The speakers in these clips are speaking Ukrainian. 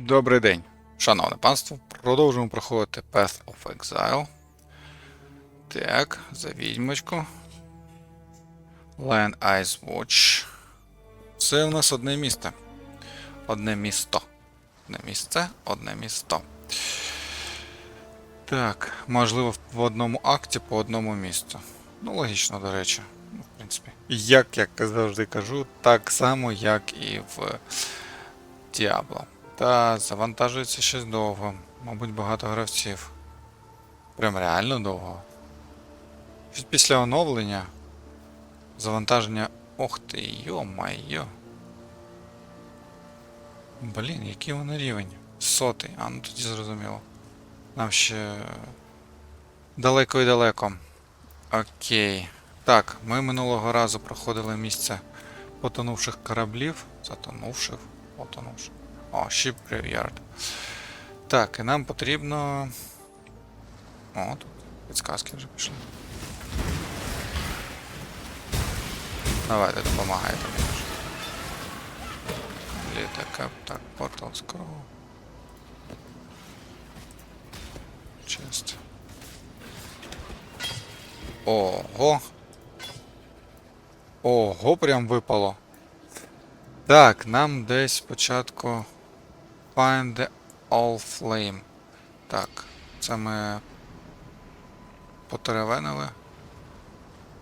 Добрий день, шановне панство. Продовжуємо проходити Path of Exile. Так, за відьмочку. Lion Eyes Watch. Це у нас одне місце. Одне місто. Одне місце, одне місто. Так, можливо, в одному акті по одному місту. Ну, логічно, до речі. Ну, в принципі. Як я завжди кажу, так само, як і в Diablo. Та завантажується щось довго. Мабуть, багато гравців. Прям реально довго. Після оновлення. Завантаження. Ох ти, йо-майо. Блін, який вони рівень? Сотий. А, ну тоді зрозуміло. Нам ще далеко і далеко. Окей. Так, ми минулого разу проходили місце потонувших кораблів. Затонувших, потонувших. О, Ship Graveyard. Так, і нам потрібно. О, тут підсказки вже пішли. Давайте допомагайте мені. Літака, так, Portal Scroll. Честь. Ого. Ого, прям випало. Так, нам десь спочатку Find the All Flame. Так, це ми потеревенили.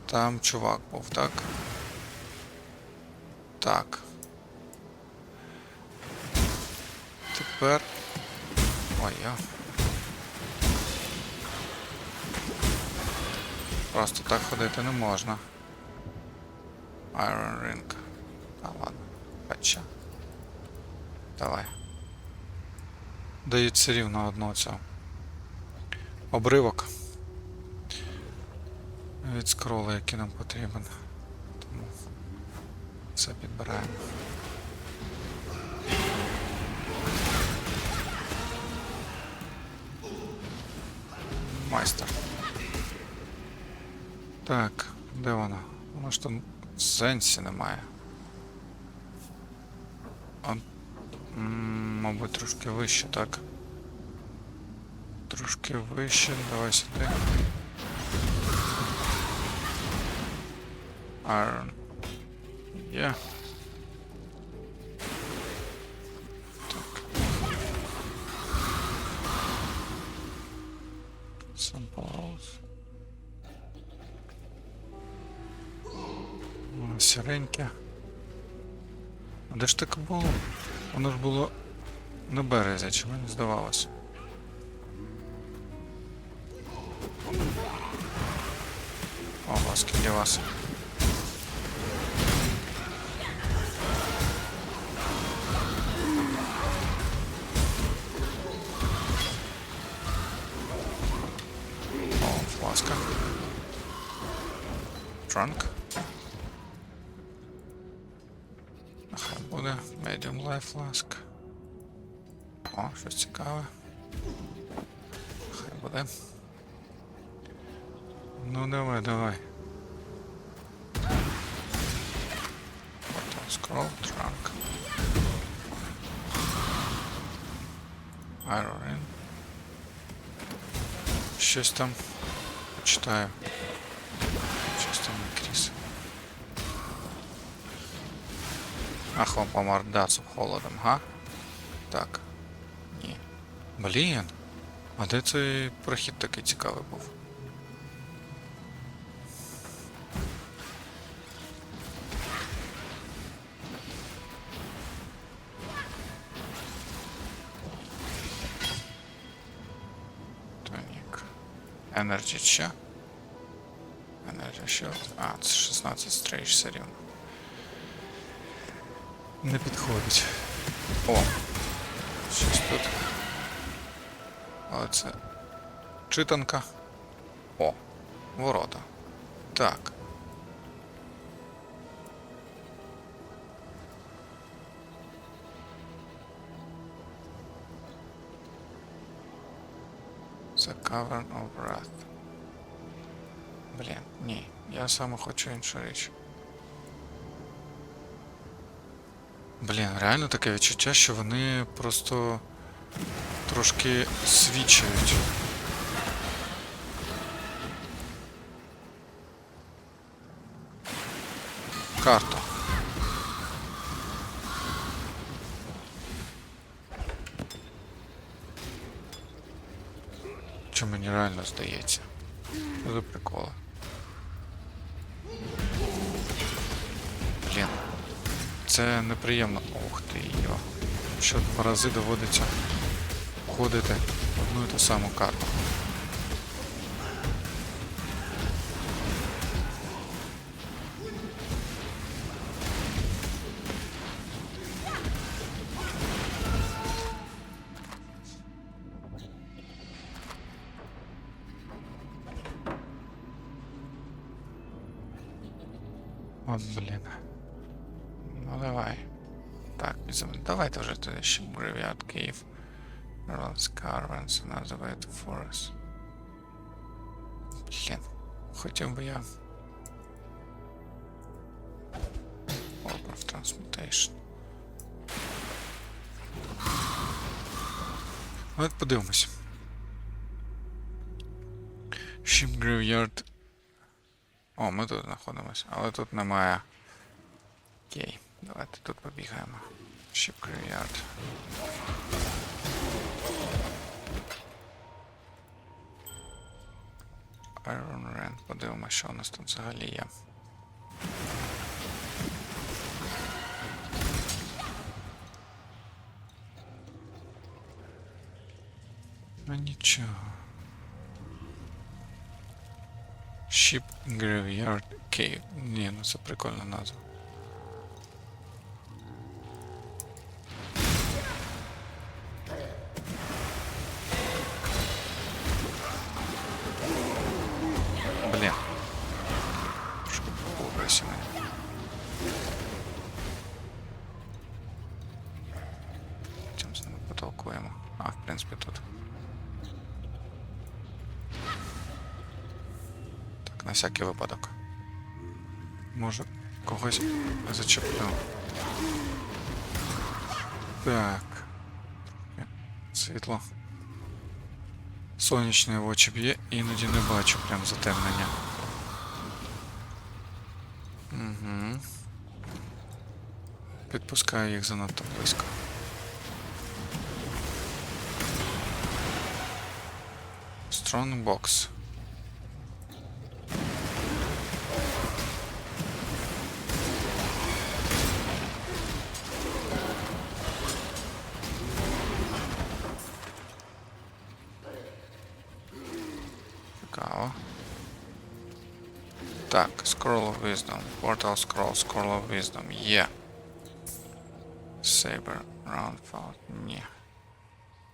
Там чувак був, так? Так. Тепер. Ой, я. Просто так ходити не можна. Iron Ring. Та ладно. Хоча. Давай. Дають все рівно одного цього. Обривок. Від скролу, який нам потрібен. Тому все підбираємо. Майстер. Так, де вона? Вона ж там сенсі немає. Мабуть, трошки вище, так. Трошки вище, давай сюди. Iron. Є. Так. Samples. Воно сіреньке. А де ж таке було? Воно ж було на березі, чи мені здавалося? Ого, скільки вас. О, фласка. Trunk. Хай буде Medium Life Flask. О, щось цікаве. Хай буде. Ну давай, давай. Scroll, Trunk. Iron. Щось там почитаю. Щось там кріс. Ах, вам по мордацу холодом, га? Так. Блін. А де цей прохід такий цікавий був? Тонік. Energy що? Energy Shield. А, це 16 стрейдж все рівно. Не підходить. О! Щось тут. Але це. Читанка. О, ворота. Так. The Cavern of Wrath. Блін, ні. Я саме хочу іншу річ. Блін, реально таке відчуття, що вони просто трошки свідчають. Карта. Чи мені реально здається? Що за приколи? Блін. Це неприємно. Ух ти йо. Що два рази доводиться ходити в одну і ту саму карту. От. Ну давай. Так. Давайте вже туди ще Graveyard Cave. Rollins Caravans, another way to forest. Блін. Хотів би я. Orb of Transmutation. От подивимось. Ship Graveyard. О, ми тут знаходимося, але тут немає. Окей, давайте тут побігаємо. Ship Graveyard. Iron Rand, подивимося, що у нас тут взагалі є. Ну нічого. Ship Graveyard Cave. Ні, ну це прикольна назва. пообрайся мене. Чим з ними потолкуємо? А, в принципі, тут. Так, на всякий випадок. Може, когось зачеплю. Так. Трохи Світло. Сонячне в очі б'є, іноді не бачу прям затемнення. Підпускаю їх занадто близько. Strong box. Цікаво. Так, Scroll of Wisdom. Portal Scroll, Scroll of Wisdom. Є. Saber, Roundfall. Ні.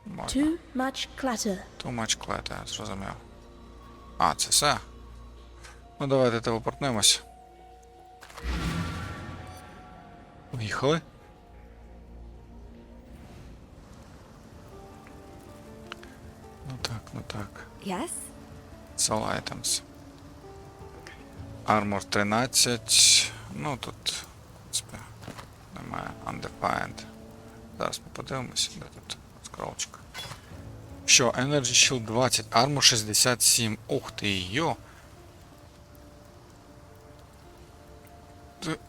Можна. Too much clutter. Too much clutter, зрозумів. А, це все. Ну давайте телепортнемось. Поїхали. Ну так, ну так. Yes? It's all items. Armor 13. Ну тут. Undefined. Зараз ми подивимося, де тут скролчик. Що, Energy Shield 20, Armor 67. Ух ти йо.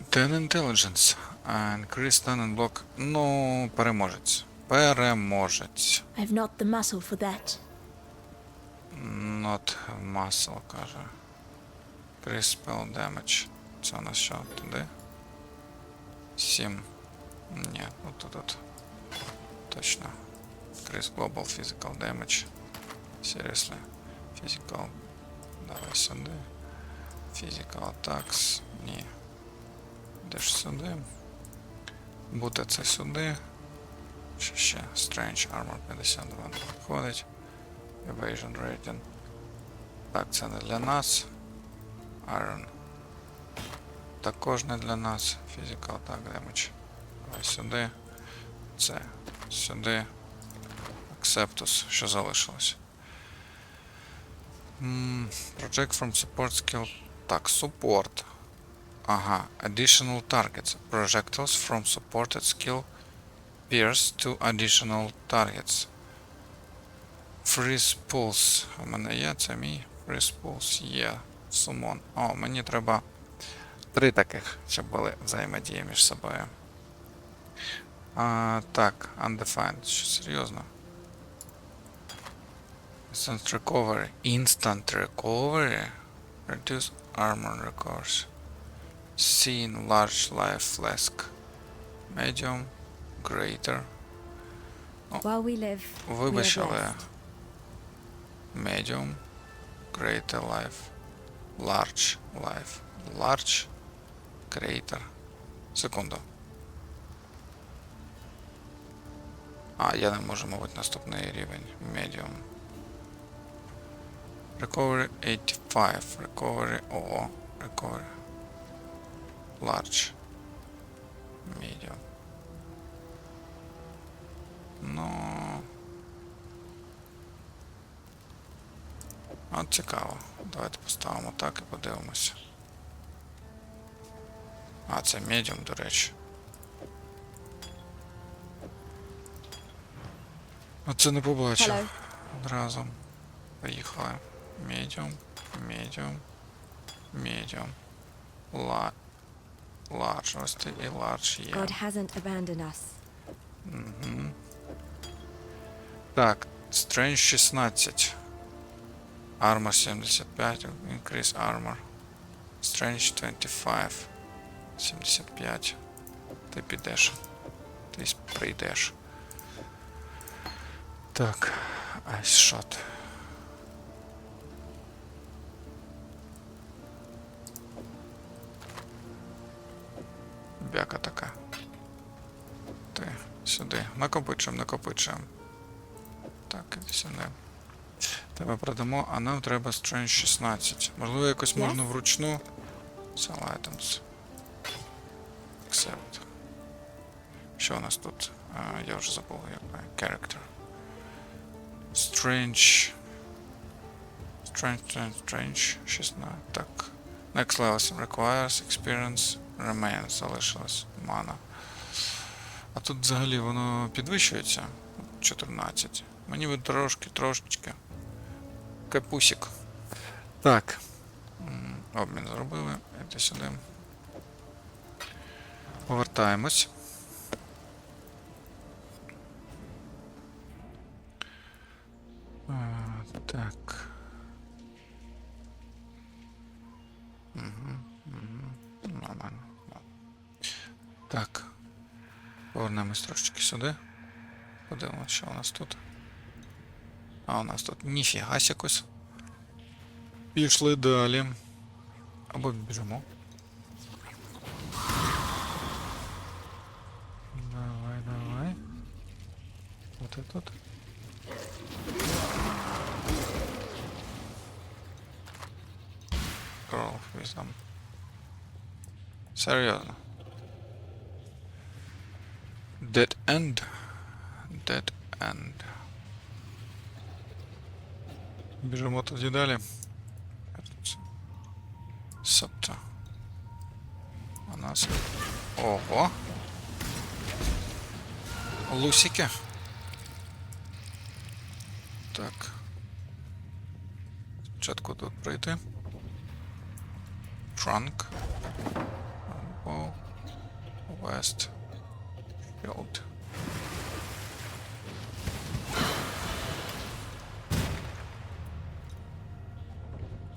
Ten Intelligence. Uh, Increase Stun and Block. Ну, переможець. Переможець. I've not the muscle for that. Not muscle, каже. Increase spell damage. Це у нас що, туди? 7. Ні, от тут от. Точно. Increase global physical damage. Seriously. Physical. Давай сюди. Physical attacks. Де ж сюди? Бути це сюди. Що ще? Strange Armor 52 виходить. Evasion rating. Так, це не для нас. Iron. Також не для нас. Physical attack damage. Сюди. Це. Сюди. Acceptus, що залишилось. М, Project from support skill. Так, support. Ага, additional targets. Projectiles from supported skill pierce to additional targets. Freeze Pulse. У мене є, це мій. Freeze Pulse є. Summon. О, мені треба три таких, щоб були взаємодії між собою. А, так, Undefined. Що серйозно? Instant Recovery. Instant Recovery? Reduce Armor Recourse. Seen Large Life Flask. Medium. Greater. While we live, we are Вибач, але blessed. medium, greater life, large life, large, greater. Секунду. А, я не можу, мабуть, наступний рівень. Medium. Recovery 85. Recovery. О. Recovery. Large. Medium. Ну. От цікаво. Давайте поставимо так і подивимося. А, це медіум, до речі. Оце не побачив. Hello. Одразу. Поїхали. Медіум, медіум, медіум. Ла... Ларж. Ось ти і ларж є. God hasn't abandoned us. Мгм. Так, Strange 16. Armor 75, increase armor. Strange 25. 75. Ти підеш. Ти прийдеш. Так, Shot. Бяка така. Ти сюди. Накопичуємо, накопичуємо. Так, іди сюди. Тебе продамо, а нам треба Strange 16. Можливо, якось Yes. можна вручну. Sell items. Accept. Що у нас тут? А, я вже забув, як. Character. Strange. Strange, strange, strange. 16. Так. Next level sim requires experience remains. Залишилось. Mana. А тут взагалі воно підвищується. 14. Мені би трошки, трошечки. Капусик. Так. Обмін зробили. Іди сюди. Повертаємось. А, так. Угу, угу. Нормально. Так. Повернемось трошечки сюди. Подивимось, що у нас тут. А у нас тут ніфіга якось. Пішли далі. Або біжимо. Давай, давай. Вот этот. Girl of Wisdom. Серйозно. Dead End. Dead End. Біжимо тоді далі. Сапта. У нас. Ого. Лусики. Так. Спочатку тут пройти. Trunk. West. Shield.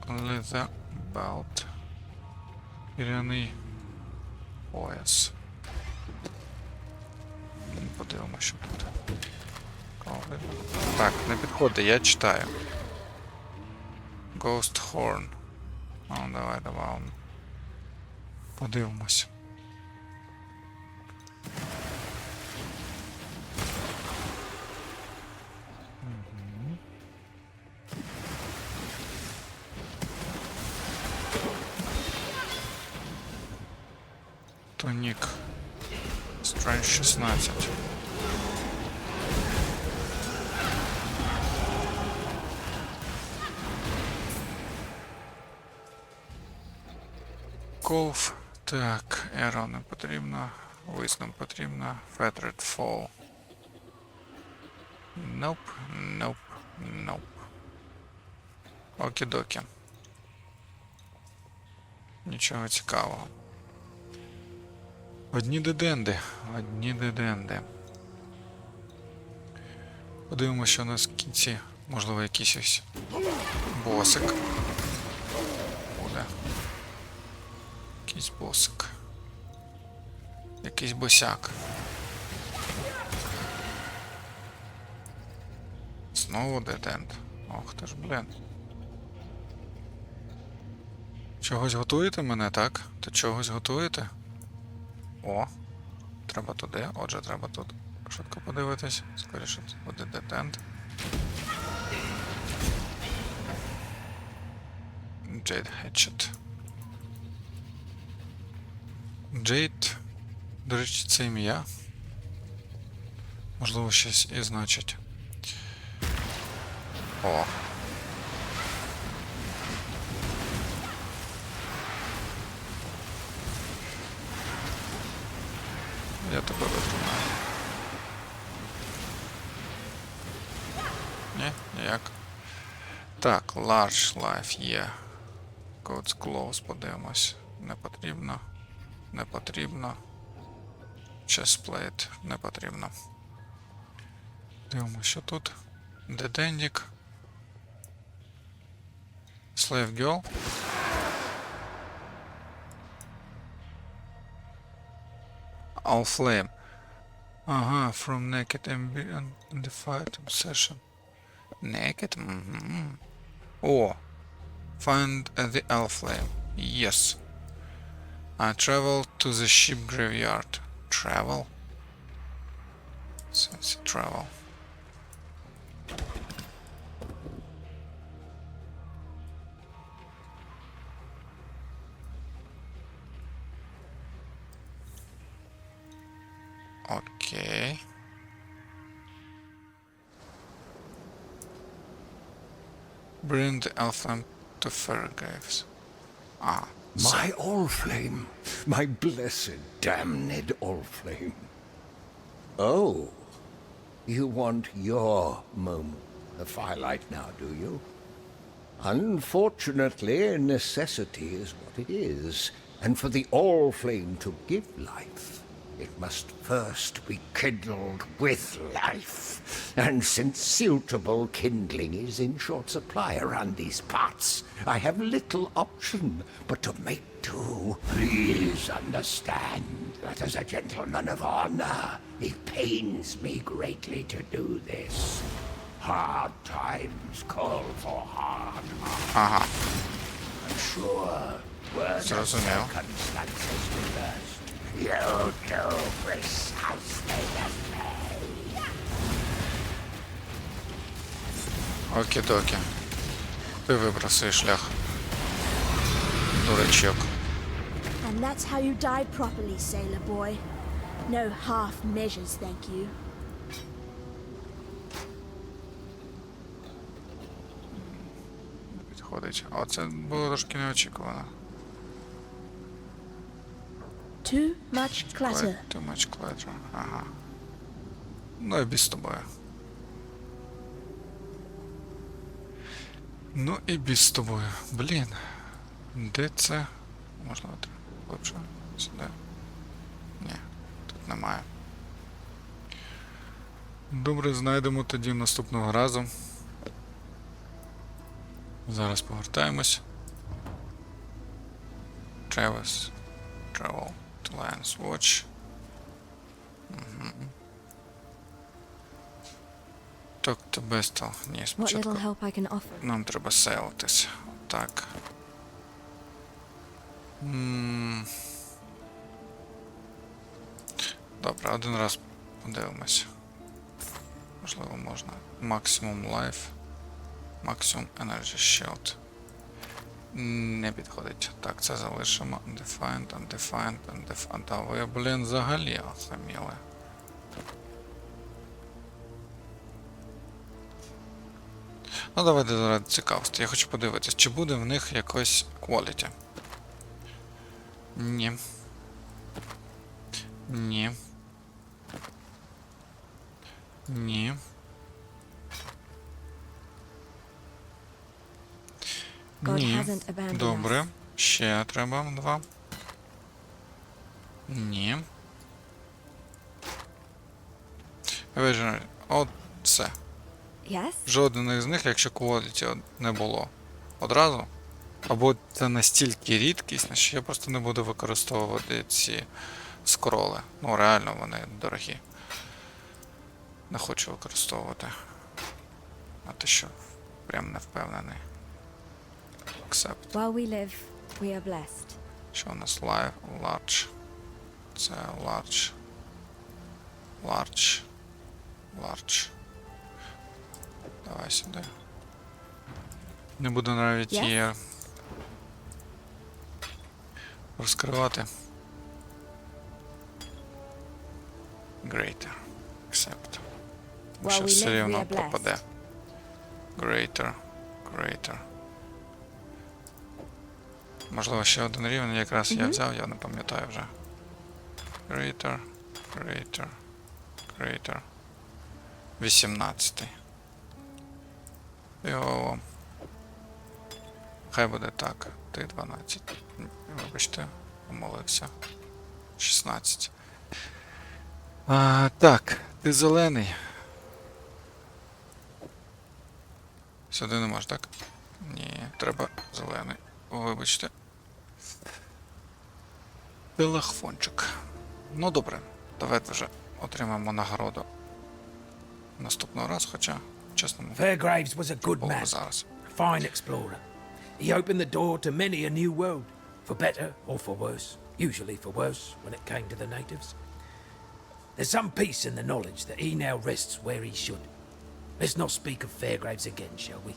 Leather belt. Шкіряний пояс. Ну, Подивимося, що тут. Так, не підходить, я читаю. Ghost Horn. Ну, давай, давай. Подивимось. Тонік. Strange 16. Колф Так, Arrow не потрібно. Wisdom потрібно. Feathered Fall. Nope, nope, nope. Окі-докі. Нічого цікавого. Одні деденди. Одні деденди. Подивимося, що у нас в кінці. Можливо, якийсь ось босик. Буде. Якийсь босик. Якийсь босяк. Знову деденд. Ох ти ж, блін. Чогось готуєте мене, так? То чогось готуєте? О, треба туди. Отже, треба тут швидко подивитись. Скоріше це буде детент. Джейд Хетчет. Джейд. До речі, це ім'я. Можливо, щось і значить. О. Я тебе витримаю. Ні, ніяк. Так, large life є. Codes close, подивимось. Не потрібно. Не потрібно. Chestplate не потрібно. Дивимося, що тут. Дедендік. Slave Girl. All Flame. Ага, from Naked and the Fight Obsession. Naked? Угу. Oh, find the L flame. Yes. I travel to the ship graveyard. Travel? Since travel. Okay. Bring the Elflam to Fairgraves. Ah, so- My Allflame, my blessed damned Allflame. Oh, you want your moment, the firelight now, do you? Unfortunately, necessity is what it is, and for the Allflame to give life, it must first be kindled with life. And since suitable kindling is in short supply around these parts, I have little option but to make do. Please understand that as a gentleman of honor, it pains me greatly to do this. Hard times call for hard Aha. Uh-huh. I'm sure worse so, so circumstances with. You do precisely the same. окі-докі. Ти вибрав свій шлях. Дурачок. And that's how you die properly, sailor boy. No half measures, thank you. Підходить. А це було трошки неочікувано. Too much clutter. Quite Too much clutter. Ага. Ну і без з тобою. Ну і без з тобою. Блін. Де це? Можливо, так глибше. Сюди. Ні, тут немає. Добре, знайдемо тоді наступного разу. Зараз повертаємось. Travis. Travel to Lion's Watch. Мгм. Talk to Bestel. Ні, What спочатку. little help I can offer. Нам треба селитись. Так. М. Добре, один раз подивимось. Можливо, можна. Максимум лайф. Максимум Energy Shield. Не підходить. Так, це залишимо. Undefined, undefined, undefined. Та ви, блін, взагалі охаміли. Ну, давайте заради цікавості. Я хочу подивитись, чи буде в них якось quality. Ні. Ні. Ні. Ні. Добре. Ще треба два. Ні. Visionary. От це. Yes? Жоден із них, якщо quality не було одразу. Або це настільки рідкість, що я просто не буду використовувати ці скроли. Ну, реально вони дорогі. Не хочу використовувати. А те що прям не впевнений. Accept. While we live, we are blessed. Що у нас live, large. Це large. Large. Large. Давай сюди. Не буду навіть Yes? її розкривати. Greater. Accept. Що все рівно are blessed. пропаде. Greater. Greater. Можливо, ще один рівень якраз я взяв, я не пам'ятаю вже. Greater, greater, greater. 18. Йо. Хай буде так. Ти 12. Вибачте, помолився. 16. А, так, ти зелений. Сюди не можеш, так? Ні, треба зелений. Вибачте. Телефончик. Ну добре, давайте вже отримаємо нагороду наступного разу, хоча, чесно, Fairgraves was a good було man, зараз. a fine explorer. He opened the door to many a new world, for better or for worse, usually for worse when it came to the natives. There's some peace in the knowledge that he now rests where he should. Let's not speak of Fairgraves again, shall we?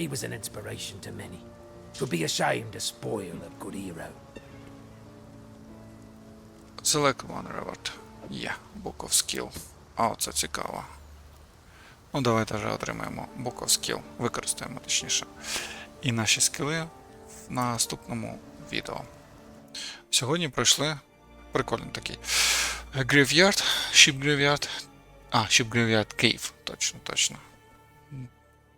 He was an inspiration to many. Twould be a shame to spoil a good hero. Select one reward. Є, Book of Skill. А, оце цікаво. Ну, давайте вже отримаємо Book of Skill. Використаємо точніше. І наші скіли в наступному відео. Сьогодні пройшли прикольний такий. е, Graveyard, Ship Graveyard. А, Ship Graveyard Cave. Точно, точно.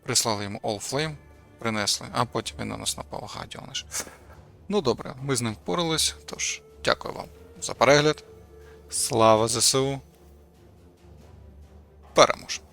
Прислали йому All Flame, принесли, а потім він на нас напав гадіониш. Ну добре, ми з ним впорались, тож дякую вам за перегляд. Слава ЗСУ. Переможемо!